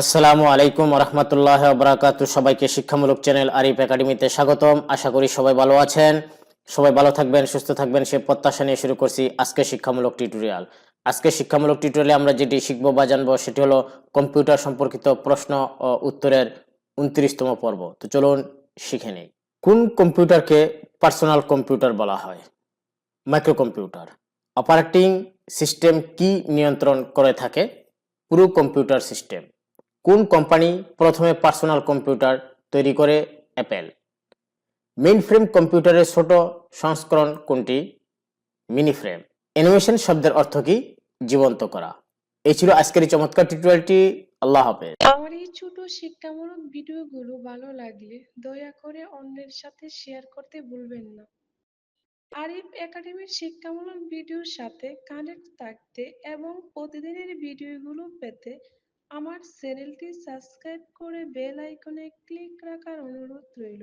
আসসালামু আলাইকুম রহমতুল্লাহ বরাকাত সবাইকে শিক্ষামূলক চ্যানেল আরিফ একাডেমিতে স্বাগতম। আশা করি সবাই ভালো আছেন। সবাই ভালো থাকবেন, সুস্থ থাকবেন, সে প্রত্যাশা নিয়ে শুরু করছি আজকে শিক্ষামূলক টিউটোরিয়াল। আজকে শিক্ষামূলক টিউটোরিয়ালে আমরা যেটি শিখব বা জানব সেটি হলো কম্পিউটার সম্পর্কিত প্রশ্ন ও উত্তরের উনত্রিশতম পর্ব। তো চলুন শিখে নেই। কোন কম্পিউটারকে পার্সোনাল কম্পিউটার বলা হয়? মাইক্রো কম্পিউটার অপারেটিং সিস্টেম কি নিয়ন্ত্রণ করে থাকে? পুরো কম্পিউটার সিস্টেম। কোন কোম্পানি প্রথমে পার্সোনাল কম্পিউটার তৈরি করে? অ্যাপেল। মেইন ফ্রেম কম্পিউটারের ছোট সংস্করণ কোনটি? মিনি ফ্রেম অ্যানিমেশন শব্দের অর্থ কি? জীবন্ত করা। এই ছিল আজকের চমৎকার টিউটোরিয়ালটি। আল্লাহ হাফেজ। আমার এই ছোট শিক্ষামূলক ভিডিওগুলো ভালো লাগলে দয়া করে অন্যের সাথে শেয়ার করতে ভুলবেন না। আরিফ একাডেমির শিক্ষামূলক ভিডিওর সাথে কানেক্ট থাকতে এবং প্রতিদিনের ভিডিওগুলো পেতে আমার চ্যানেলটি সাবস্ক্রাইব করে বেল আইকনে ক্লিক রাখার অনুরোধ রইল।